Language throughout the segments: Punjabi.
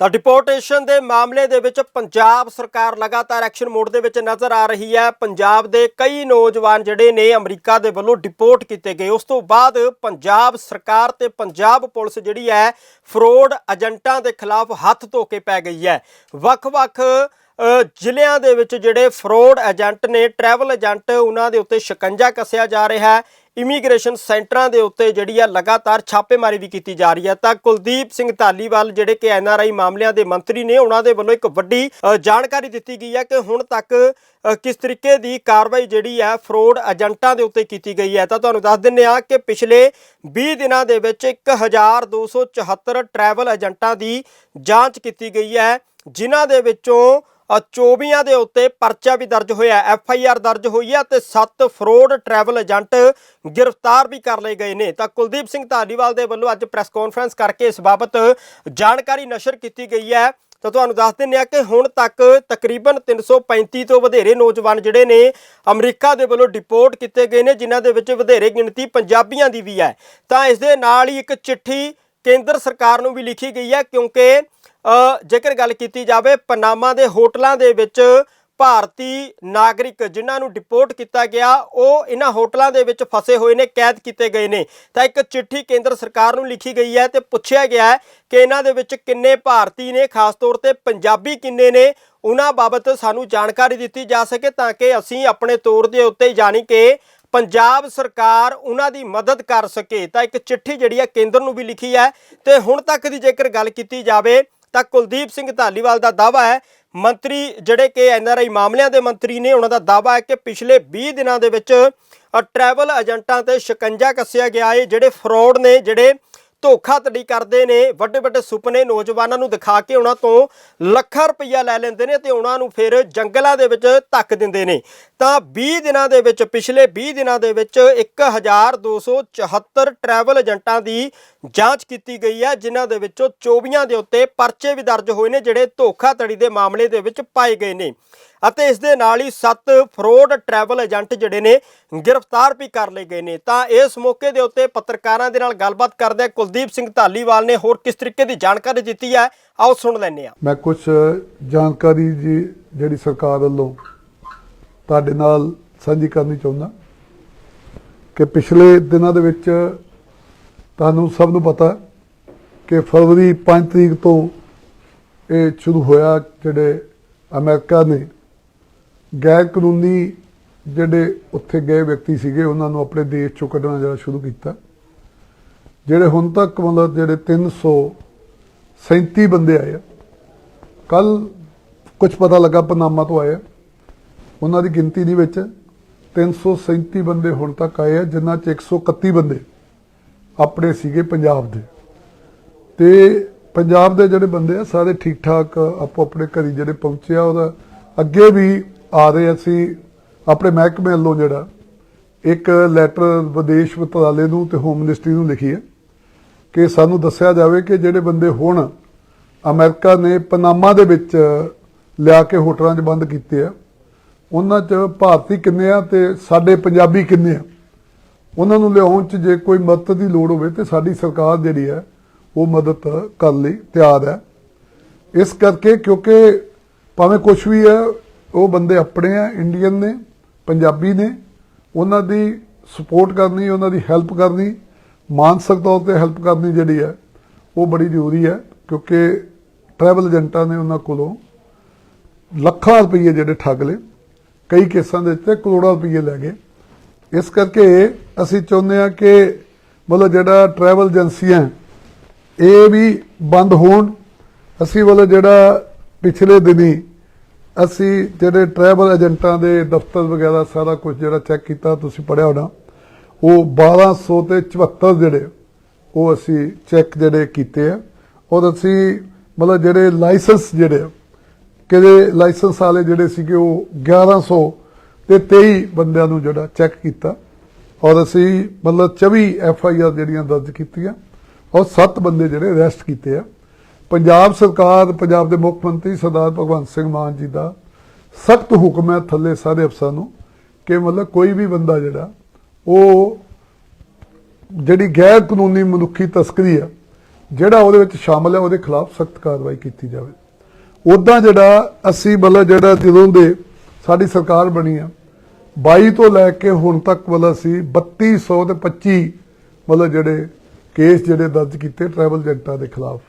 ਤਾਂ ਡਿਪੋਰਟੇਸ਼ਨ ਦੇ ਮਾਮਲੇ ਦੇ ਵਿੱਚ ਪੰਜਾਬ ਸਰਕਾਰ ਲਗਾਤਾਰ ਐਕਸ਼ਨ ਮੋਡ ਦੇ ਵਿੱਚ ਨਜ਼ਰ ਆ ਰਹੀ ਹੈ। ਪੰਜਾਬ ਦੇ ਕਈ ਨੌਜਵਾਨ ਜਿਹੜੇ ਨੇ ਅਮਰੀਕਾ ਦੇ ਵੱਲੋਂ ਡਿਪੋਰਟ ਕੀਤੇ ਗਏ। ਉਸ ਤੋਂ ਬਾਅਦ ਪੰਜਾਬ ਸਰਕਾਰ ਤੇ ਪੰਜਾਬ ਪੁਲਿਸ ਜਿਹੜੀ ਹੈ, ਫਰੋਡ ਏਜੰਟਾਂ ਦੇ ਖਿਲਾਫ ਹੱਥ ਧੋ ਕੇ ਪੈ ਗਈ ਹੈ। ਵੱਖ-ਵੱਖ ਜ਼ਿਲ੍ਹਿਆਂ ਦੇ ਵਿੱਚ ਜਿਹੜੇ ਫਰੋਡ ਏਜੰਟ ਨੇ ਟਰੈਵਲ ਏਜੰਟ, ਉਹਨਾਂ ਦੇ ਉੱਤੇ ਸ਼ਿਕੰਜਾ ਕੱਸਿਆ ਜਾ ਰਿਹਾ ਹੈ। ਇਮੀਗ੍ਰੇਸ਼ਨ ਸੈਂਟਰਾਂ ਦੇ ਉੱਤੇ ਜਿਹੜੀ ਆ ਲਗਾਤਾਰ ਛਾਪੇਮਾਰੀ ਵੀ ਕੀਤੀ ਜਾ ਰਹੀ ਹੈ। ਤਾਂ ਕੁਲਦੀਪ ਸਿੰਘ ਧਾਲੀਵਾਲ ਜਿਹੜੇ ਕਿ ਐਨਆਰਆਈ ਮਾਮਲਿਆਂ ਦੇ ਮੰਤਰੀ ਨੇ, ਉਹਨਾਂ ਦੇ ਵੱਲੋਂ ਇੱਕ ਵੱਡੀ ਜਾਣਕਾਰੀ ਦਿੱਤੀ ਗਈ ਹੈ ਕਿ ਹੁਣ ਤੱਕ ਕਿਸ ਤਰੀਕੇ ਦੀ ਕਾਰਵਾਈ ਜਿਹੜੀ ਹੈ ਫਰੋਡ ਏਜੰਟਾਂ ਦੇ ਉੱਤੇ ਕੀਤੀ ਗਈ ਹੈ। ਤਾਂ ਤੁਹਾਨੂੰ ਦੱਸ ਦਿੰਨੇ ਆ ਕਿ ਪਿਛਲੇ 20 ਦਿਨਾਂ ਦੇ ਵਿੱਚ 1274 ਟਰੈਵਲ ਏਜੰਟਾਂ ਦੀ ਜਾਂਚ ਕੀਤੀ ਗਈ ਹੈ, ਜਿਨ੍ਹਾਂ ਦੇ ਵਿੱਚੋਂ 24 ਦੇ ਉੱਤੇ ਪਰਚਾ ਵੀ ਦਰਜ ਹੋਇਆ ਐਫ ਆਈ ਆਰ ਦਰਜ ਹੋਈ ਹੈ ਤੇ 7 ਫਰੋਡ ਟਰੈਵਲ ਏਜੰਟ ਗ੍ਰਿਫਤਾਰ ਵੀ ਕਰ ਲਏ ਗਏ ਨੇ। ਤਾਂ ਕੁਲਦੀਪ ਸਿੰਘ ਧਾਲੀਵਾਲ ਦੇ ਵੱਲੋਂ ਅੱਜ ਪ੍ਰੈਸ ਕਾਨਫਰੰਸ ਕਰਕੇ ਇਸ ਬਾਬਤ ਜਾਣਕਾਰੀ ਨਸ਼ਰ ਕੀਤੀ ਗਈ ਹੈ। ਤਾਂ ਤੁਹਾਨੂੰ ਦੱਸ ਦਿੰਨੇ ਆ ਕਿ ਹੁਣ ਤੱਕ ਤਕਰੀਬਨ 335 ਤੋਂ ਵਧੇਰੇ ਨੌਜਵਾਨ ਜਿਹੜੇ ਨੇ ਅਮਰੀਕਾ ਦੇ ਵੱਲੋਂ ਡਿਪੋਰਟ ਕੀਤੇ ਗਏ ਨੇ, ਜਿਨ੍ਹਾਂ ਦੇ ਵਿੱਚ ਵਧੇਰੇ ਗਿਣਤੀ ਪੰਜਾਬੀਆਂ ਦੀ ਵੀ ਹੈ। ਤਾਂ ਇਸ ਦੇ ਨਾਲ ਹੀ ਇੱਕ ਚਿੱਠੀ ਕੇਂਦਰ ਸਰਕਾਰ ਨੂੰ ਵੀ ਲਿਖੀ ਗਈ ਹੈ ਕਿਉਂਕਿ ਜੇਕਰ ਗੱਲ ਕੀਤੀ ਜਾਵੇ, ਪਨਾਮਾ ਦੇ ਹੋਟਲਾਂ ਦੇ ਵਿੱਚ ਭਾਰਤੀ ਨਾਗਰਿਕ ਜਿਨ੍ਹਾਂ ਨੂੰ ਡਿਪੋਰਟ ਕੀਤਾ ਗਿਆ, ਉਹ ਇਹਨਾਂ ਹੋਟਲਾਂ ਦੇ ਵਿੱਚ ਫਸੇ ਹੋਏ ਨੇ, ਕੈਦ ਕੀਤੇ ਗਏ ਨੇ। ਤਾਂ ਇੱਕ ਚਿੱਠੀ ਕੇਂਦਰ ਸਰਕਾਰ ਨੂੰ ਲਿਖੀ ਗਈ ਹੈ ਤੇ ਪੁੱਛਿਆ ਗਿਆ ਹੈ ਕਿ ਇਹਨਾਂ ਦੇ ਵਿੱਚ ਕਿੰਨੇ ਭਾਰਤੀ ਨੇ, ਖਾਸ ਤੌਰ ਤੇ ਪੰਜਾਬੀ ਕਿੰਨੇ ਨੇ ਉਹਨਾਂ ਬਾਬਤ ਸਾਨੂੰ ਜਾਣਕਾਰੀ ਦਿੱਤੀ ਜਾ ਸਕੇ ਤਾਂ ਕਿ ਅਸੀਂ ਆਪਣੇ ਤੌਰ ਦੇ ਉੱਤੇ ਜਾਣੀ ਕਿ ਪੰਜਾਬ ਸਰਕਾਰ ਉਹਨਾਂ ਦੀ ਮਦਦ ਕਰ ਸਕੇ। ਤਾਂ ਇੱਕ ਚਿੱਠੀ ਜਿਹੜੀ ਹੈ, ਕੇਂਦਰ ਨੂੰ ਵੀ ਲਿਖੀ ਹੈ ਤੇ ਹੁਣ ਤੱਕ ਦੀ ਜੇਕਰ ਗੱਲ ਕੀਤੀ ਜਾਵੇ ਤਾਂ ਕੁਲਦੀਪ ਸਿੰਘ ਧਾਲੀਵਾਲ ਦਾ ਦਾਵਾ ਹੈ, ਮੰਤਰੀ ਜਿਹੜੇ ਕਿ ਐਨਆਰਆਈ ਮਾਮਲਿਆਂ ਦੇ ਮੰਤਰੀ ਨੇ, ਉਹਨਾਂ ਦਾ ਦਾਵਾ ਹੈ ਕਿ ਪਿਛਲੇ 20 ਦਿਨਾਂ ਦੇ ਵਿੱਚ ਟਰੈਵਲ ਏਜੰਟਾਂ ਤੇ ਸ਼ਿਕੰਜਾ ਕੱਸਿਆ ਗਿਆ ਹੈ ਜਿਹੜੇ ਫਰਾਡ ਨੇ, ਜਿਹੜੇ ਧੋਖਾਧੜੀ ਕਰਦੇ ਨੇ, ਵੱਡੇ ਵੱਡੇ ਸੁਪਨੇ ਨੌਜਵਾਨਾਂ ਨੂੰ ਦਿਖਾ ਕੇ ਉਹਨਾਂ ਤੋਂ ਲੱਖਾਂ ਰੁਪਈਆ ਲੈ ਲੈਂਦੇ ਨੇ ਤੇ ਉਹਨਾਂ ਨੂੰ ਫਿਰ ਜੰਗਲਾਂ ਦੇ ਵਿੱਚ ਧੱਕ ਦਿੰਦੇ ਨੇ। ਤਾਂ 20 ਦਿਨਾਂ ਦੇ ਵਿੱਚ, ਪਿਛਲੇ 20 ਦਿਨਾਂ ਦੇ ਵਿੱਚ 1274 ਟਰੈਵਲ ਏਜੰਟਾਂ ਦੀ ਜਾਂਚ ਕੀਤੀ ਗਈ ਹੈ, ਜਿਨ੍ਹਾਂ ਦੇ ਵਿੱਚੋਂ 24 ਦੇ ਉੱਤੇ ਪਰਚੇ ਵੀ ਦਰਜ ਹੋਏ ਨੇ, ਜਿਹੜੇ ਧੋਖਾਧੜੀ ਦੇ ਮਾਮਲੇ ਦੇ ਵਿੱਚ ਪਾਏ ਗਏ ਨੇ। ਅਤੇ ਇਸ ਦੇ ਨਾਲ ਹੀ 7 ਫਰੋਡ ਟਰੈਵਲ ਏਜੰਟ ਜਿਹੜੇ ਨੇ ਗ੍ਰਿਫਤਾਰ ਵੀ ਕਰ ਲਏ ਗਏ ਨੇ। ਤਾਂ ਇਸ ਮੌਕੇ ਦੇ ਉੱਤੇ ਪੱਤਰਕਾਰਾਂ ਦੇ ਨਾਲ ਗੱਲਬਾਤ ਕਰਦੇ ਕੁਲਦੀਪ ਸਿੰਘ ਧਾਲੀਵਾਲ ਨੇ ਹੋਰ ਕਿਸ ਤਰੀਕੇ ਦੀ ਜਾਣਕਾਰੀ ਦਿੱਤੀ ਹੈ, ਆਓ ਸੁਣ ਲੈਂਦੇ ਹਾਂ। ਮੈਂ ਕੁਝ ਜਾਣਕਾਰੀ ਜੀ ਜਿਹੜੀ ਸਰਕਾਰ ਵੱਲੋਂ ਤੁਹਾਡੇ ਨਾਲ ਸਾਂਝੀ ਕਰਨੀ ਚਾਹੁੰਦਾ। ਕਿ ਪਿਛਲੇ ਦਿਨਾਂ ਦੇ ਵਿੱਚ ਤੁਹਾਨੂੰ ਸਭ ਨੂੰ ਪਤਾ ਕਿ ਫਰਵਰੀ 5 ਤਰੀਕ ਤੋਂ ਇਹ ਸ਼ੁਰੂ ਹੋਇਆ ਜਿਹੜੇ ਅਮਰੀਕਾ ਨੇ ਗੈਰ ਕਾਨੂੰਨੀ ਜਿਹੜੇ ਉੱਥੇ ਗਏ ਵਿਅਕਤੀ ਸੀਗੇ, ਉਹਨਾਂ ਨੂੰ ਆਪਣੇ ਦੇਸ਼ ਚੋਂ ਕੱਢਣਾ ਜਿਹੜਾ ਸ਼ੁਰੂ ਕੀਤਾ। ਜਿਹੜੇ ਹੁਣ ਤੱਕ ਮਤਲਬ ਜਿਹੜੇ 337 ਬੰਦੇ ਆਏ ਆ ਕੱਲ ਕੁਝ ਪਤਾ ਲੱਗਾ ਪਨਾਮਾ ਤੋਂ ਆਏ ਆ। ਉਹਨਾਂ ਦੀ ਗਿਣਤੀ ਦੇ ਵਿੱਚ 337 ਬੰਦੇ ਹੁਣ ਤੱਕ ਆਏ ਆ ਜਿਨ੍ਹਾਂ ਚ 131 ਬੰਦੇ ਆਪਣੇ ਸੀਗੇ ਪੰਜਾਬ ਦੇ। ਤੇ ਪੰਜਾਬ ਦੇ ਜਿਹੜੇ ਬੰਦੇ ਆ, ਸਾਰੇ ਠੀਕ ਠਾਕ ਆਪੋ ਆਪਣੇ ਘਰੀ ਜਿਹੜੇ ਪਹੁੰਚੇ ਆ, ਉਹਦਾ ਅੱਗੇ ਵੀ ਆ ਰਹੇ ਅਸੀਂ ਆਪਣੇ ਮਹਿਕਮੇ ਵੱਲੋਂ ਜਿਹੜਾ ਇੱਕ ਲੈਟਰ ਵਿਦੇਸ਼ ਮੰਤਰਾਲੇ ਨੂੰ ਤੇ ਹੋਮ ਮਿਨਿਸਟਰੀ ਨੂੰ ਲਿਖੀ ਹੈ ਕਿ ਸਾਨੂੰ ਦੱਸਿਆ ਜਾਵੇ ਕਿ ਜਿਹੜੇ ਬੰਦੇ ਹੁਣ ਅਮਰੀਕਾ ਨੇ ਪਨਾਮਾ ਦੇ ਵਿੱਚ ਲਿਆ ਕੇ ਹੋਟਲਾਂ 'ਚ ਬੰਦ ਕੀਤੇ ਆ, ਉਹਨਾਂ 'ਚ ਭਾਰਤੀ ਕਿੰਨੇ ਆ ਤੇ ਸਾਡੇ ਪੰਜਾਬੀ ਕਿੰਨੇ ਆ? ਉਹਨਾਂ ਨੂੰ ਲਿਆਉਣ 'ਚ ਜੇ ਕੋਈ ਮਦਦ ਦੀ ਲੋੜ ਹੋਵੇ ਤੇ ਸਾਡੀ ਸਰਕਾਰ ਜਿਹੜੀ ਹੈ ਉਹ ਮਦਦ ਕਰਨ ਲਈ ਤਿਆਰ ਹੈ। ਇਸ ਕਰਕੇ ਕਿਉਂਕਿ ਭਾਵੇਂ ਕੁਝ ਵੀ ਹੈ ਉਹ ਬੰਦੇ ਆਪਣੇ ਆ ਇੰਡੀਅਨ ਨੇ, ਪੰਜਾਬੀ ਨੇ, ਉਹਨਾਂ ਦੀ ਸਪੋਰਟ ਕਰਨੀ, ਉਹਨਾਂ ਦੀ ਹੈਲਪ ਕਰਨੀ, ਮਾਨਸਿਕ ਤੌਰ ਤੇ ਹੈਲਪ ਕਰਨੀ ਜਿਹੜੀ ਹੈ, ਉਹ ਬੜੀ ਜ਼ਰੂਰੀ ਹੈ, ਕਿਉਂਕਿ ਟਰੈਵਲ ਏਜੰਟਾਂ ਨੇ ਉਹਨਾਂ ਕੋਲੋਂ ਲੱਖਾਂ ਰੁਪਏ ਜਿਹੜੇ ਠੱਗ ਲਏ, ਕਈ ਕੇਸਾਂ ਦੇ ਵਿੱਚ ਕਰੋੜਾਂ ਰੁਪਏ ਲੈ ਗਏ। ਇਸ ਕਰਕੇ ਅਸੀਂ ਚਾਹੁੰਦੇ ਹਾਂ ਕਿ ਮਤਲਬ ਜਿਹੜਾ ਟਰੈਵਲ ਏਜੰਸੀਆਂ ਇਹ ਵੀ ਬੰਦ ਹੋਣ। ਅਸੀਂ ਵੱਲ ਜਿਹੜਾ ਪਿਛਲੇ ਦਿਨੀ ਅਸੀਂ ਜਿਹੜੇ ਟਰੈਵਲ ਏਜੰਟਾਂ ਦੇ ਦਫ਼ਤਰ ਵਗੈਰਾ ਸਾਰਾ ਕੁਝ ਜਿਹੜਾ ਚੈੱਕ ਕੀਤਾ ਤੁਸੀਂ ਪੜਿਆ ਹੋਣਾ ਉਹ 1200 ਤੇ 74 ਜਿਹੜੇ ਉਹ ਅਸੀਂ ਚੈੱਕ ਜਿਹੜੇ ਕੀਤੇ ਆ। ਔਰ ਅਸੀਂ ਮਤਲਬ ਜਿਹੜੇ ਲਾਇਸੈਂਸ ਜਿਹੜੇ ਆ, ਕਿਹਦੇ ਲਾਇਸੈਂਸ ਵਾਲੇ ਜਿਹੜੇ ਸੀਗੇ ਉਹ 1100 ਤੇ 23 ਬੰਦਿਆਂ ਨੂੰ ਜਿਹੜਾ ਚੈੱਕ ਕੀਤਾ। ਔਰ ਅਸੀਂ ਮਤਲਬ 24 ਐਫ ਆਈ ਆਰ ਜਿਹੜੀਆਂ ਦਰਜ ਕੀਤੀਆਂ ਔਰ 7 ਬੰਦੇ ਜਿਹੜੇ ਅਰੈਸਟ ਕੀਤੇ ਆ। ਪੰਜਾਬ ਸਰਕਾਰ, ਪੰਜਾਬ ਦੇ ਮੁੱਖ ਮੰਤਰੀ ਸਰਦਾਰ ਭਗਵੰਤ ਸਿੰਘ ਮਾਨ ਜੀ ਦਾ ਸਖਤ ਹੁਕਮ ਹੈ ਥੱਲੇ ਸਾਰੇ ਅਫਸਰਾਂ ਨੂੰ ਕਿ ਮਤਲਬ ਕੋਈ ਵੀ ਬੰਦਾ ਜਿਹੜਾ, ਉਹ ਜਿਹੜੀ ਗੈਰ ਕਾਨੂੰਨੀ ਮਨੁੱਖੀ ਤਸਕਰੀ ਆ ਜਿਹੜਾ ਉਹਦੇ ਵਿੱਚ ਸ਼ਾਮਲ ਹੈ, ਉਹਦੇ ਖਿਲਾਫ ਸਖਤ ਕਾਰਵਾਈ ਕੀਤੀ ਜਾਵੇ। ਉਦਾਂ ਜਿਹੜਾ ਅਸੀਂ ਮਤਲਬ ਜਿਹੜਾ ਜਦੋਂ ਦੇ ਸਾਡੀ ਸਰਕਾਰ ਬਣੀ ਆ 22 ਤੋਂ ਲੈ ਕੇ ਹੁਣ ਤੱਕ ਮਤਲਬ ਅਸੀਂ 3200 ਤੇ 25 ਮਤਲਬ ਜਿਹੜੇ ਕੇਸ ਜਿਹੜੇ ਦਰਜ ਕੀਤੇ ਟਰੈਵਲ ਏਜੰਟਾਂ ਦੇ ਖਿਲਾਫ।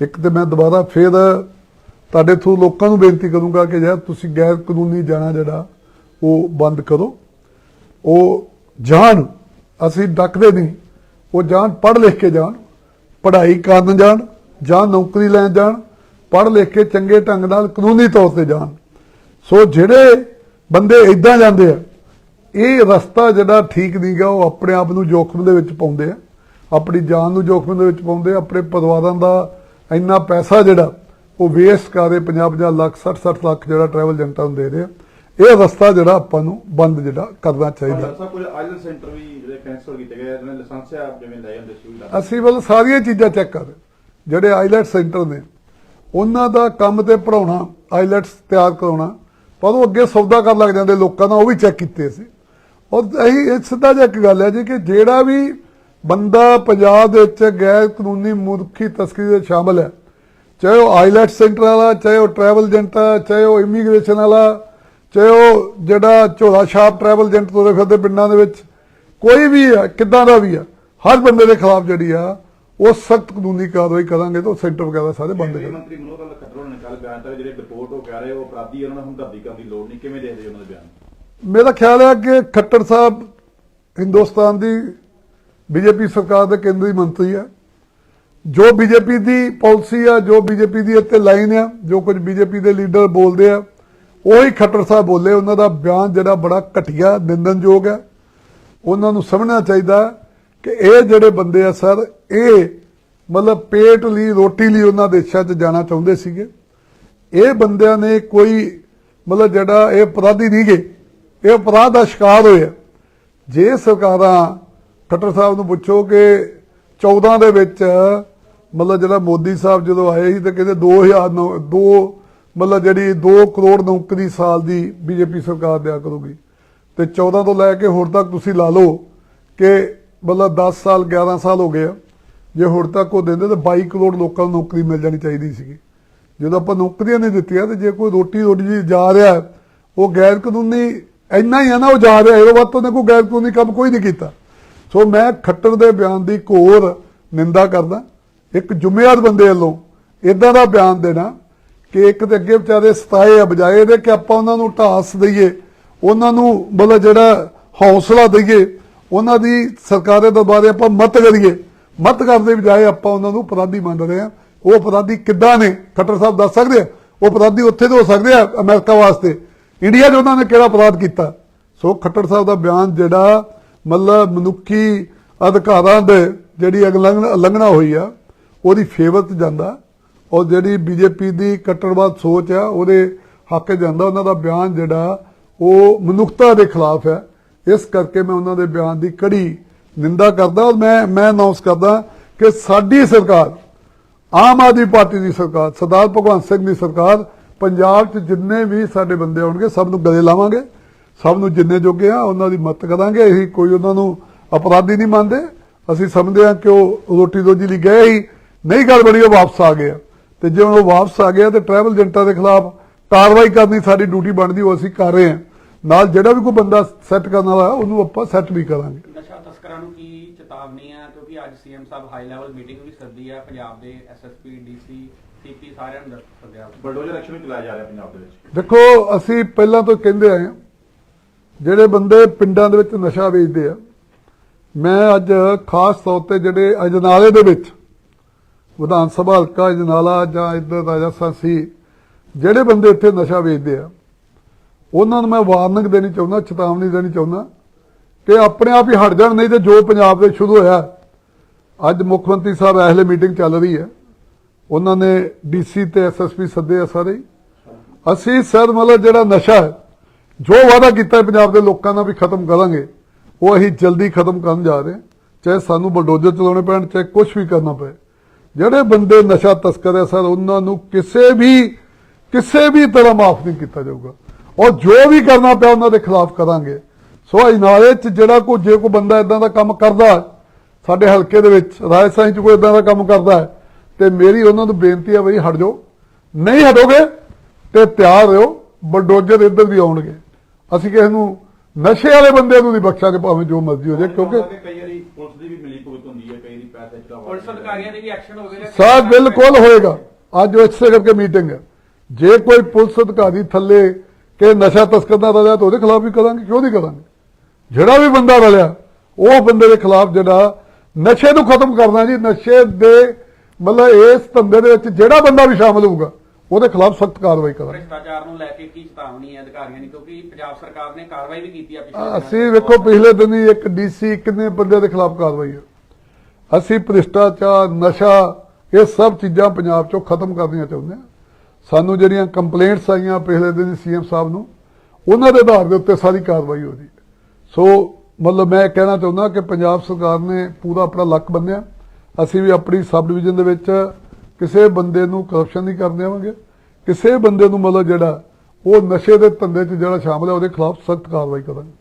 ਇੱਕ ਤੇ ਮੈਂ ਦੁਬਾਰਾ ਫੇਰ ਤੁਹਾਡੇ ਥਰੂ ਲੋਕਾਂ ਨੂੰ ਬੇਨਤੀ ਕਰੂੰਗਾ ਕਿ ਯਾਰ ਤੁਸੀਂ ਗੈਰ ਕਾਨੂੰਨੀ ਜਾਣਾ ਜਿਹੜਾ, ਉਹ ਬੰਦ ਕਰੋ। ਉਹ ਜਾਣ, ਅਸੀਂ ਡੱਕਦੇ ਨਹੀਂ। ਉਹ ਜਾਣ, ਪੜ੍ਹ ਲਿਖ ਕੇ ਜਾਣ। ਪੜ੍ਹਾਈ ਕਰਨ ਜਾਣ, ਜਾਂ ਨੌਕਰੀ ਲੈਣ ਜਾਣ, ਪੜ੍ਹ ਲਿਖ ਕੇ ਚੰਗੇ ਢੰਗ ਨਾਲ ਕਾਨੂੰਨੀ ਤੌਰ ਤੇ ਜਾਣ। ਸੋ ਜਿਹੜੇ ਬੰਦੇ ਇਦਾਂ ਜਾਂਦੇ ਆ, ਇਹ ਰਸਤਾ ਜਿਹੜਾ ਠੀਕ ਨਹੀਂਗਾ ਉਹ ਆਪਣੇ ਆਪ ਨੂੰ ਜੋਖਮ ਦੇ ਵਿੱਚ ਪਾਉਂਦੇ ਆ। ਆਪਣੀ ਜਾਨ ਨੂੰ ਜੋਖਮ ਦੇ ਵਿੱਚ ਪਾਉਂਦੇ ਆ, ਆਪਣੇ ਪਰਿਵਾਰਾਂ ਦਾ ਇੰਨਾ ਪੈਸਾ ਜਿਹੜਾ ਉਹ ਵੇਸਟ ਕਰਦੇ 50-50 ਲੱਖ 60-60 ਲੱਖ ਜਿਹੜਾ ਟਰੈਵਲ ਏਜੰਟਾਂ ਨੂੰ ਦੇ ਰਹੇ ਆ ਇਹ ਰਸਤਾ ਜਿਹੜਾ ਆਪਾਂ ਨੂੰ ਬੰਦ ਜਿਹੜਾ ਕਰਨਾ ਚਾਹੀਦਾ। ਡਾਕਟਰ ਸਾਹਿਬ ਕੁਝ ਆਈਲੈਂਡ ਸੈਂਟਰ ਵੀ ਜਿਹੜੇ ਕੈਂਸਲ ਕੀਤੇ ਗਏ ਇਹਨਾਂ ਨੇ ਲਾਇਸੈਂਸ ਆ ਜਿਵੇਂ ਲੈ ਜਾਂਦੇ ਸੀ ਉਹ ਵੀ ਲਾ- ਅਸੀਂ ਵੱਲ ਸਾਰੀਆਂ ਚੀਜ਼ਾਂ ਚੈੱਕ ਕਰ ਰਹੇ। ਜਿਹੜੇ ਆਈਲੈਟ ਸੈਂਟਰ ਨੇ ਉਹਨਾਂ ਦਾ ਕੰਮ ਤੇ ਪੜਾਉਣਾ ਆਈਲੈਟਸ ਤਿਆਰ ਕਰਾਉਣਾ ਪਰ ਉਹ ਅੱਗੇ ਸੌਦਾ ਕਰਨ ਲੱਗ ਜਾਂਦੇ ਲੋਕਾਂ ਦਾ ਉਹ ਵੀ ਚੈੱਕ ਕੀਤੇ ਸੀ। ਔਰ ਇਹ ਸਿੱਧਾ ਜਿਹਾ ਇੱਕ ਗੱਲ ਹੈ ਜੀ ਕਿ ਜਿਹੜਾ ਵੀ ਬੰਦਾ ਪੰਜਾਬ ਦੇ ਵਿੱਚ ਗੈਰ ਕਾਨੂੰਨੀ ਮੁਲਕੀ ਤਸਕਰੀ ਦੇ ਸ਼ਾਮਲ ਹੈ। ਚਾਹੇ ਉਹ ਆਈਲੈਟ ਸੈਂਟਰ ਵਾਲਾ ਚਾਹੇ ਉਹ ਟਰੈਵਲ ਏਜੰਟ ਆ ਚਾਹੇ ਉਹ ਇਮੀਗ੍ਰੇਸ਼ਨ ਵਾਲਾ ਚਾਹੇ ਉਹ ਜਿਹੜਾ ਝੋਲਾ ਛਾਪ ਟਰੈਵਲ ਏਜੰਟ ਤੁਰੇ ਫਿਰਦੇ ਪਿੰਡਾਂ ਦੇ ਵਿੱਚ ਕੋਈ ਵੀ ਆ ਕਿੱਦਾਂ ਦਾ ਵੀ ਆ ਹਰ ਬੰਦੇ ਦੇ ਖਿਲਾਫ ਜਿਹੜੀ ਆ ਉਹ ਸਖਤ ਕਾਨੂੰਨੀ ਕਾਰਵਾਈ ਕਰਾਂਗੇ ਤਾਂ ਉਹ ਸੈਂਟਰ ਵਗੈਰਾ ਸਾਰੇ ਬੰਦ ਕਰਾਂਗੇ। ਮੰਤਰੀ ਮਨੋਹਰ ਲਾਲ ਖੱਟਰ ਨੇ ਕੱਲ ਬਿਆਨ ਦਿੱਤਾ ਜਿਹੜੇ ਰਿਪੋਰਟ ਉਹ ਕਹਿ ਰਹੇ ਉਹ ਅਪਰਾਧੀ ਉਹਨਾਂ ਨੂੰ ਹਮਦਰਦੀ ਕਰਨ ਦੀ ਲੋੜ ਨਹੀਂ। ਕਿਵੇਂ ਦੇਖਦੇ ਉਹਨਾਂ ਦੇ ਬਿਆਨ? ਮੇਰਾ ਖਿਆਲ ਹੈ ਕਿ ਖੱਟਰ ਸਾਹਿਬ ਹਿੰਦੁਸਤਾਨ ਦੀ ਬੀਜੇਪੀ ਸਰਕਾਰ ਦੇ ਕੇਂਦਰੀ ਮੰਤਰੀ ਆ। ਜੋ ਬੀਜੇਪੀ ਦੀ ਪਾਲਿਸੀ ਆ, ਜੋ ਬੀਜੇਪੀ ਦੀ ਇੱਥੇ ਲਾਈਨ ਆ, ਜੋ ਕੁਝ ਬੀਜੇਪੀ ਦੇ ਲੀਡਰ ਬੋਲਦੇ ਆ, ਉਹੀ ਖੱਟਰ ਸਾਹਿਬ ਬੋਲੇ, ਉਹਨਾਂ ਦਾ ਬਿਆਨ ਜਿਹੜਾ ਬੜਾ ਘਟੀਆ ਨਿੰਦਨਯੋਗ ਹੈ ਉਹਨਾਂ ਨੂੰ ਸਮਝਣਾ ਚਾਹੀਦਾ ਕਿ ਇਹ ਜਿਹੜੇ ਬੰਦੇ ਆ ਸਰ, ਇਹ ਮਤਲਬ ਪੇਟ ਲਈ, ਰੋਟੀ ਲਈ ਉਹਨਾਂ ਦੇਸ਼ਾਂ 'ਚ ਜਾਣਾ ਚਾਹੁੰਦੇ ਸੀਗੇ। ਇਹ ਬੰਦਿਆਂ ਨੇ ਕੋਈ ਮਤਲਬ ਜਿਹੜਾ ਇਹ ਅਪਰਾਧੀ ਨਹੀਂ ਗਏ। ਇਹ ਅਪਰਾਧ ਦਾ ਸ਼ਿਕਾਰ ਹੋਏ ਜੇ ਸਰਕਾਰਾਂ ਖੱਟਰ ਸਾਹਿਬ ਨੂੰ ਪੁੱਛੋ ਕਿ 14 ਦੇ ਵਿੱਚ ਮਤਲਬ ਜਿਹੜਾ ਮੋਦੀ ਸਾਹਿਬ ਜਦੋਂ ਆਏ ਸੀ ਤਾਂ ਕਹਿੰਦੇ 2000 ਨੌ- ਦੋ ਮਤਲਬ ਜਿਹੜੀ 2 ਕਰੋੜ ਨੌਕਰੀ ਸਾਲ ਦੀ ਬੀਜੇਪੀ ਸਰਕਾਰ ਦਿਆ ਕਰੂਗੀ। ਤੇ 14 ਤੋਂ ਲੈ ਕੇ ਹੁਣ ਤੱਕ ਤੁਸੀਂ ਲਾ ਲਓ ਕਿ ਮਤਲਬ 10 ਸਾਲ 11 ਸਾਲ ਹੋ ਗਏ ਆ। ਜੇ ਹੁਣ ਤੱਕ ਉਹ ਦਿੰਦੇ ਤਾਂ 22 ਕਰੋੜ ਲੋਕਾਂ ਨੂੰ ਨੌਕਰੀ ਮਿਲ ਜਾਣੀ ਚਾਹੀਦੀ ਸੀਗੀ। ਜਦੋਂ ਆਪਾਂ ਨੌਕਰੀਆਂ ਨਹੀਂ ਦਿੱਤੀਆਂ ਤੇ ਜੇ ਕੋਈ ਰੋਟੀ ਰੋਟੀ ਜੀ ਜਾ ਰਿਹਾ, ਉਹ ਗੈਰ ਕਾਨੂੰਨੀ ਇੰਨਾ ਹੀ ਆ ਨਾ ਉਹ ਜਾ ਰਿਹਾ, ਇਹਦੇ ਵੱਧ ਤੋਂ ਉਹਨੇ ਕੋਈ ਗੈਰ ਕਾਨੂੰਨੀ ਕੰਮ ਕੋਈ ਨਹੀਂ ਕੀਤਾ। ਸੋ ਮੈਂ ਖੱਟਰ ਦੇ ਬਿਆਨ ਦੀ ਘੋਰ ਨਿੰਦਾ ਕਰਦਾ। ਇੱਕ ਜ਼ਿੰਮੇਵਾਰ ਬੰਦੇ ਵੱਲੋਂ ਇਦਾਂ ਦਾ ਬਿਆਨ ਦੇਣਾ ਕਿ ਇੱਕ ਤੇ ਅੱਗੇ ਵਿਚਾਰੇ ਸਤਾਏ ਆ ਬਜਾਏ ਇਹਦੇ ਕਿ ਆਪਾਂ ਉਹਨਾਂ ਨੂੰ ਢਾਸ ਦਈਏ, ਉਹਨਾਂ ਨੂੰ ਮਤਲਬ ਜਿਹੜਾ ਹੌਸਲਾ ਦਈਏ, ਉਹਨਾਂ ਦੀ ਸਰਕਾਰ ਦੇ ਦਰਬਾਰੇ ਆਪਾਂ ਮਤ ਕਰੀਏ। ਮਤ ਕਰਦੇ ਬਜਾਏ ਆਪਾਂ ਉਹਨਾਂ ਨੂੰ ਅਪਰਾਧੀ ਮੰਨ ਰਹੇ ਆ ਉਹ ਅਪਰਾਧੀ ਕਿੱਦਾਂ ਨੇ? ਖੱਟਰ ਸਾਹਿਬ ਦੱਸ ਸਕਦੇ ਆ? ਉਹ ਅਪਰਾਧੀ ਉੱਥੇ ਤੋਂ ਹੋ ਸਕਦੇ ਆ ਅਮਰੀਕਾ ਵਾਸਤੇ? ਇੰਡੀਆ 'ਚ ਉਹਨਾਂ ਨੇ ਕਿਹੜਾ ਅਪਰਾਧ ਕੀਤਾ? ਸੋ ਖੱਟਰ ਸਾਹਿਬ ਦਾ ਬਿਆਨ ਜਿਹੜਾ ਮਤਲਬ ਮਨੁੱਖੀ ਅਧਿਕਾਰਾਂ ਦੇ ਜਿਹੜੀ ਉਲੰਘਣਾ ਹੋਈ ਆ, ਉਹਦੀ ਫੇਵਰ 'ਚ ਜਾਂਦਾ। ਔਰ ਜਿਹੜੀ ਬੀਜੇਪੀ ਦੀ ਕੱਟੜਵਾਦ ਸੋਚ ਆ, ਉਹਦੇ ਹੱਕ 'ਚ ਜਾਂਦਾ। ਉਹਨਾਂ ਦਾ ਬਿਆਨ ਜਿਹੜਾ, ਉਹ ਮਨੁੱਖਤਾ ਦੇ ਖਿਲਾਫ ਹੈ ਇਸ ਕਰਕੇ ਮੈਂ ਉਹਨਾਂ ਦੇ ਬਿਆਨ ਦੀ ਕੜੀ ਨਿੰਦਾ ਕਰਦਾ ਔਰ ਮੈਂ ਮੈਂ ਅਨਾਉਂਸ ਕਰਦਾ ਕਿ ਸਾਡੀ ਸਰਕਾਰ, ਆਮ ਆਦਮੀ ਪਾਰਟੀ ਦੀ ਸਰਕਾਰ, ਸਰਦਾਰ ਭਗਵੰਤ ਸਿੰਘ ਦੀ ਸਰਕਾਰ, ਪੰਜਾਬ 'ਚ ਜਿੰਨੇ ਵੀ ਸਾਡੇ ਬੰਦੇ ਆਉਣਗੇ, ਸਭ ਨੂੰ ਗਲੇ ਲਾਵਾਂਗੇ। ਸਭ ਨੂੰ ਜਿੰਨੇ ਜੋਗੇ ਆ ਉਹਨਾਂ ਦੀ ਮਦਦ ਕਰਾਂਗੇ। ਅਸੀਂ ਕੋਈ ਉਹਨਾਂ ਨੂੰ ਅਪਰਾਧੀ ਨਹੀਂ ਮੰਨਦੇ। ਅਸੀਂ ਸਮਝਦੇ ਹਾਂ ਕਿ ਉਹ ਰੋਟੀ ਰੋਜੀ ਲਈ ਗਏ ਹੀ ਨਹੀਂ ਗੱਲ ਬਣੀ ਉਹ ਵਾਪਸ ਆ ਗਏ ਆ। ਤੇ ਜੇ ਉਹ ਵਾਪਸ ਆ ਗਿਆ ਤੇ ਟਰੈਵਲ ਏਜੰਟਾਂ ਦੇ ਖਿਲਾਫ ਕਾਰਵਾਈ ਕਰਨੀ ਸਾਡੀ ਡਿਊਟੀ ਬਣਦੀ ਉਹ ਅਸੀਂ ਕਰ ਰਹੇ ਹਾਂ। ਨਾਲ ਜਿਹੜਾ ਵੀ ਕੋਈ ਬੰਦਾ ਸੈੱਟ ਕਰਨ ਵਾਲਾ ਉਹਨੂੰ ਆਪਾਂ ਸੈੱਟ ਵੀ ਕਰਾਂਗੇ। ਨਸ਼ਾ ਤਸਕਰਾਂ ਨੂੰ ਕੀ ਚੇਤਾਵਨੀ ਹੈ? ਕਿਉਂਕਿ ਅੱਜ ਸੀਐਮ ਸਾਹਿਬ ਹਾਈ ਲੈਵਲ ਮੀਟਿੰਗ ਵੀ ਸੱਦੀ ਹੈ ਪੰਜਾਬ ਦੇ ਐਸਐਸਪੀ ਡੀਸੀ ਸੀਪੀ ਸਾਰਿਆਂ ਨੂੰ ਸੱਦਿਆ ਬਲਡੋਜ਼ਰ ਐਕਸ਼ਨ ਵੀ ਚਲਾਇਆ ਜਾ ਰਿਹਾ ਪੰਜਾਬ ਦੇ ਵਿੱਚ। ਦੇਖੋ ਅਸੀਂ ਪਹਿਲਾਂ ਤੋਂ ਕਹਿੰਦੇ ਆਏ ਹਾਂ ਜਿਹੜੇ ਬੰਦੇ ਪਿੰਡਾਂ ਦੇ ਵਿੱਚ ਨਸ਼ਾ ਵੇਚਦੇ ਆ, ਮੈਂ ਅੱਜ ਖਾਸ ਤੌਰ ਤੇ ਜਿਹੜੇ ਅਜਨਾਲੇ ਦੇ ਵਿੱਚ ਵਿਧਾਨ ਸਭਾ ਹਲਕਾ ਅਜਨਾਲਾ ਜਾਂ ਇੱਧਰ ਰਾਜਸਥਾਨ ਸੀ, ਜਿਹੜੇ ਬੰਦੇ ਇੱਥੇ ਨਸ਼ਾ ਵੇਚਦੇ ਆ, ਉਹਨਾਂ ਨੂੰ ਮੈਂ ਵਾਰਨਿੰਗ ਦੇਣੀ ਚਾਹੁੰਦਾ, ਚੇਤਾਵਨੀ ਦੇਣੀ ਚਾਹੁੰਦਾ ਕਿ ਆਪਣੇ ਆਪ ਹੀ ਹਟ ਜਾਣ, ਨਹੀਂ ਤੇ ਜੋ ਪੰਜਾਬ ਦੇ ਸ਼ੁਰੂ ਹੋਇਆ, ਅੱਜ ਮੁੱਖ ਮੰਤਰੀ ਸਾਹਿਬ ਐਹਲੇ ਮੀਟਿੰਗ ਚੱਲ ਰਹੀ ਹੈ। ਉਹਨਾਂ ਨੇ ਡੀਸੀ ਤੇ ਐਸਐਸਪੀ ਸੱਦੇ ਆ ਸਾਰੇ। ਅਸੀਂ ਸਰ ਮਤਲਬ ਜਿਹੜਾ ਨਸ਼ਾ ਹੈ ਜੋ ਵਾਅਦਾ ਕੀਤਾ ਪੰਜਾਬ ਦੇ ਲੋਕਾਂ ਨਾਲ ਵੀ ਖਤਮ ਕਰਾਂਗੇ, ਉਹ ਅਸੀਂ ਜਲਦੀ ਖਤਮ ਕਰਨ ਜਾ ਰਹੇ ਹਾਂ। ਚਾਹੇ ਸਾਨੂੰ ਬਲਡੋਜ਼ਰ ਚਲਾਉਣੇ ਪੈਣ, ਚਾਹੇ ਕੁਝ ਵੀ ਕਰਨਾ ਪਏ। ਜਿਹੜੇ ਬੰਦੇ ਨਸ਼ਾ ਤਸਕਰ ਹੈ ਸਰ, ਉਹਨਾਂ ਨੂੰ ਕਿਸੇ ਵੀ ਕਿਸੇ ਵੀ ਤਰ੍ਹਾਂ ਮਾਫ ਨਹੀਂ ਕੀਤਾ ਜਾਊਗਾ। ਔਰ ਜੋ ਵੀ ਕਰਨਾ ਪਿਆ ਉਹਨਾਂ ਦੇ ਖਿਲਾਫ ਕਰਾਂਗੇ। ਸੋ ਅਜਨਾਲੇ ਚ ਜਿਹੜਾ ਕੋਈ, ਜੇ ਕੋਈ ਬੰਦਾ ਇਦਾਂ ਦਾ ਕੰਮ ਕਰਦਾ ਸਾਡੇ ਹਲਕੇ ਦੇ ਵਿੱਚ, ਰਾਜਸਥਾਨ ਚ ਕੋਈ ਇਦਾਂ ਦਾ ਕੰਮ ਕਰਦਾ ਹੈ, ਤੇ ਮੇਰੀ ਉਹਨਾਂ ਨੂੰ ਬੇਨਤੀ ਹੈ ਬਈ ਹਟ ਜਾਓ। ਨਹੀਂ ਹਟੋਗੇ, ਤੇ ਤਿਆਰ ਰਹੋ, ਬਲਡੋਜ਼ਰ ਇੱਧਰ ਵੀ ਆਉਣਗੇ। ਅਸੀਂ ਕਿਸੇ ਨੂੰ ਨਸ਼ੇ ਵਾਲੇ ਬੰਦੇ ਨੂੰ ਨਹੀਂ ਬਖਸ਼ਾਂਗੇ ਭਾਵੇਂ ਜੋ ਮਰਜ਼ੀ ਹੋ ਜਾਏ ਕਿਉਂਕਿ ਕਈ ਵਾਰੀ ਪੁਲਿਸ ਦੀ ਵੀ ਮਿਲੀ ਭੁਗਤ ਹੁੰਦੀ ਹੈ ਕਈ ਵਾਰੀ ਪੈਸੇ ਚੜਾਵਾ ਪੁਲਿਸ ਅਧਿਕਾਰੀਆਂ ਦੇ ਵੀ ਐਕਸ਼ਨ ਹੋਵੇ ਨੇ। ਸਾਹ ਬਿਲਕੁਲ ਹੋਏਗਾ। ਅੱਜ ਉਹ ਇਸੇ ਕਰਕੇ ਮੀਟਿੰਗ ਹੈ। ਜੇ ਕੋਈ ਪੁਲਿਸ ਅਧਿਕਾਰੀ ਥੱਲੇ ਕਿ ਨਸ਼ਾ ਤਸਕਰ ਦਾ ਰਲਿਆ ਤਾਂ ਉਹਦੇ ਖਿਲਾਫ ਵੀ ਕਰਾਂਗੇ ਕਿਉਂ ਨਹੀਂ ਕਰਾਂਗੇ? ਜਿਹੜਾ ਵੀ ਬੰਦਾ ਰਲਿਆ ਉਹ ਬੰਦੇ ਦੇ ਖਿਲਾਫ ਜਿਹੜਾ ਨਸ਼ੇ ਨੂੰ ਖਤਮ ਕਰਨਾ ਜੀ ਨਸ਼ੇ ਦੇ ਮਤਲਬ ਇਸ ਧੰਦੇ ਦੇ ਵਿੱਚ ਜਿਹੜਾ ਬੰਦਾ ਵੀ ਸ਼ਾਮਲ ਹੋਊਗਾ ਉਹਦੇ ਖਿਲਾਫ ਸਖਤ ਕਾਰਵਾਈ ਕਰਾਂਗੇ। ਭ੍ਰਿਸ਼ਟਾਚਾਰ ਨੂੰ ਲੈ ਕੇ ਕੀ ਚੇਤਾਵਨੀ ਹੈ ਅਧਿਕਾਰੀਆਂ ਦੀ? ਕਿਉਂਕਿ ਪੰਜਾਬ ਸਰਕਾਰ ਨੇ ਕਾਰਵਾਈ ਵੀ ਕੀਤੀ ਆ ਪਿਛਲੇ ਅਸੀਂ। ਵੇਖੋ ਪਿਛਲੇ ਦਿਨ ਹੀ ਇੱਕ ਡੀਸੀ ਕਿੰਨੇ ਬੰਦੇ ਦੇ ਖਿਲਾਫ ਕਾਰਵਾਈ ਹੈ। ਅਸੀਂ ਭ੍ਰਿਸ਼ਟਾਚਾਰ ਨਸ਼ਾ ਇਹ ਸਭ ਚੀਜ਼ਾਂ ਪੰਜਾਬ ਚੋਂ ਖਤਮ ਕਰਨੀਆਂ ਚਾਹੁੰਦੇ ਹਾਂ। ਸਾਨੂੰ ਜਿਹੜੀਆਂ ਕੰਪਲੇਂਟਸ ਆਈਆਂ ਪਿਛਲੇ ਦਿਨ ਸੀਐਮ ਸਾਹਿਬ ਨੂੰ ਉਹਨਾਂ ਦੇ ਆਧਾਰ ਦੇ ਉੱਤੇ ਸਾਰੀ ਕਾਰਵਾਈ ਹੋ ਰਹੀ ਹੈ। ਸੋ ਮਤਲਬ ਮੈਂ ਕਹਿਣਾ ਚਾਹੁੰਦਾ ਕਿ ਪੰਜਾਬ ਸਰਕਾਰ ਨੇ ਪੂਰਾ ਆਪਣਾ ਲੱਕ ਬੰਨਿਆ। ਅਸੀਂ ਵੀ ਆਪਣੀ ਸਬ ਡਿਵੀਜ਼ਨ ਦੇ ਵਿੱਚ ਕਿਸੇ ਬੰਦੇ ਨੂੰ ਕਰਪਸ਼ਨ ਨਹੀਂ ਕਰਨ ਦੇਵਾਂਗੇ। ਕਿਸੇ ਬੰਦੇ ਨੂੰ ਮਤਲਬ ਜਿਹੜਾ ਉਹ ਨਸ਼ੇ ਦੇ ਧੰਦੇ 'ਚ ਜਿਹੜਾ ਸ਼ਾਮਲ ਹੈ, ਉਹਦੇ ਖਿਲਾਫ ਸਖਤ ਕਾਰਵਾਈ ਕਰਾਂਗੇ।